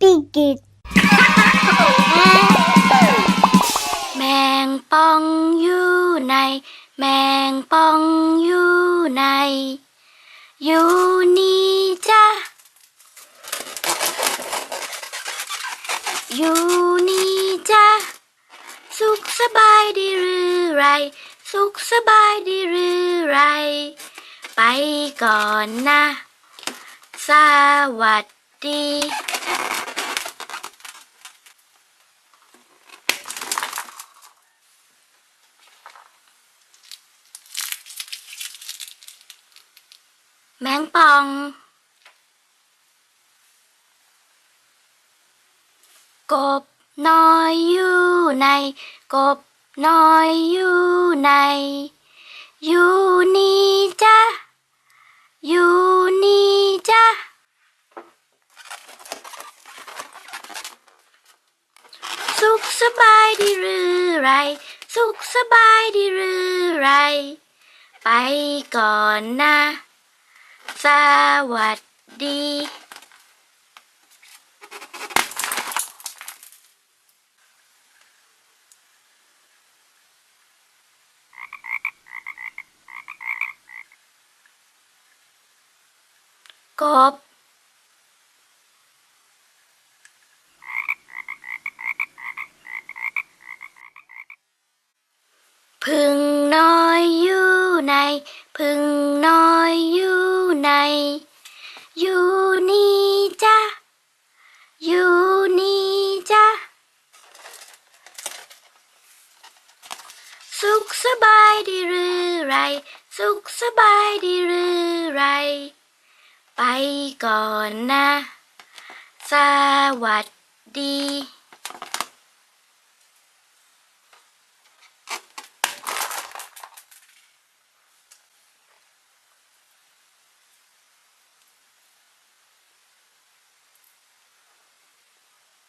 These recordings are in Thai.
ปีกิดแมงป่องอยู่ใน แมงป่องอยู่ใน อยู่นี่จ้ะอยู่นี่จ้ะสุขสบายดีหรือไร สุขสบายดีหรือไร ไปก่อนนะ สวัสดี แมงป่อง กบน้อยอยู่ใน กบน้อยอยู่ใน อยู่นี่จ้ะอยู่นี่จ้ะสุขสบายดีหรือไร สุขสบายดีหรือไร ไปก่อนนะ สวัสดี กบพึ่งน้อย ในพึ่งน้อยอยู่ในอยู่นี่จ้ะอยู่นี่จ้ะสุขสบายดีหรือไร สุขสบายดีหรือไร ไปก่อนนะ สวัสดี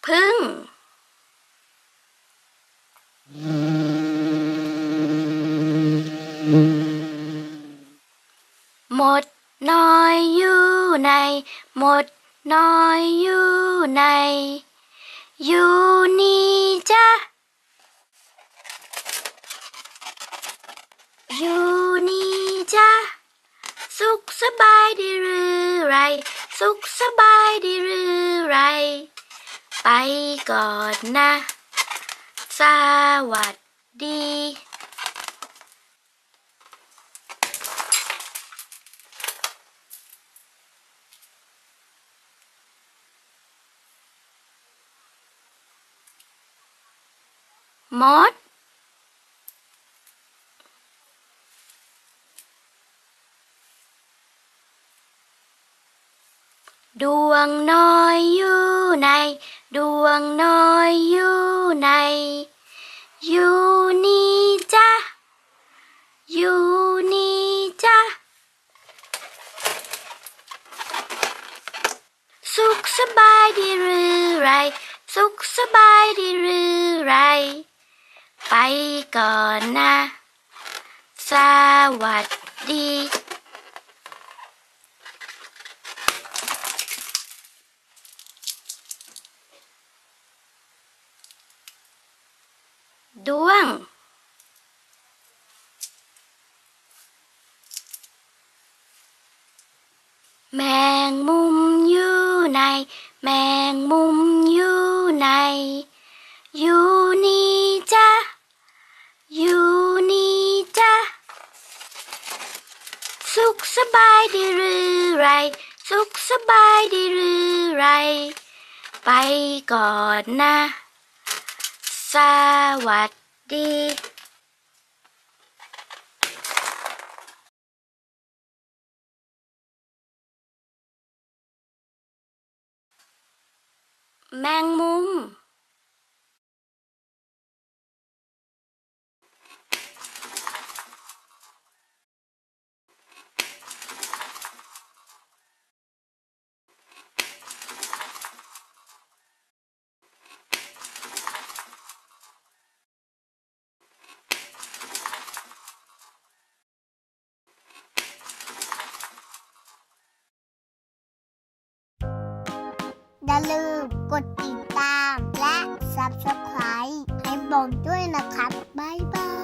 พึ่ง หมดน้อยอยู่ใน หมดน้อยอยู่ใน อยู่นี่จ้ะอยู่นี่จ้ะสุขสบายดีหรือไร สุขสบายดีหรือ ไปก่อนนะ สวัสดีมดดวงน้อยอยู่ในด วงน้อยอยู่ใน อยู่นี่จ้ะอยู่นี่จ้ะสุขสบายดีหรือไร สุขสบายดีหรือไร ไปก่อนนะ สวัสดี ดวง แมงมุมอยู่ใน แมงมุมอยู่ใน อยู่นี่จ้ะอยู่นี่จ้ะสุขสบายดีหรือไร สุขสบายดีหรือไร ไปก่อนนะ สวัสดีแมงมุม อย่าลืมกดติดตามและ Subscribe ให้บอมด้วยนะครับ บ๊ายบาย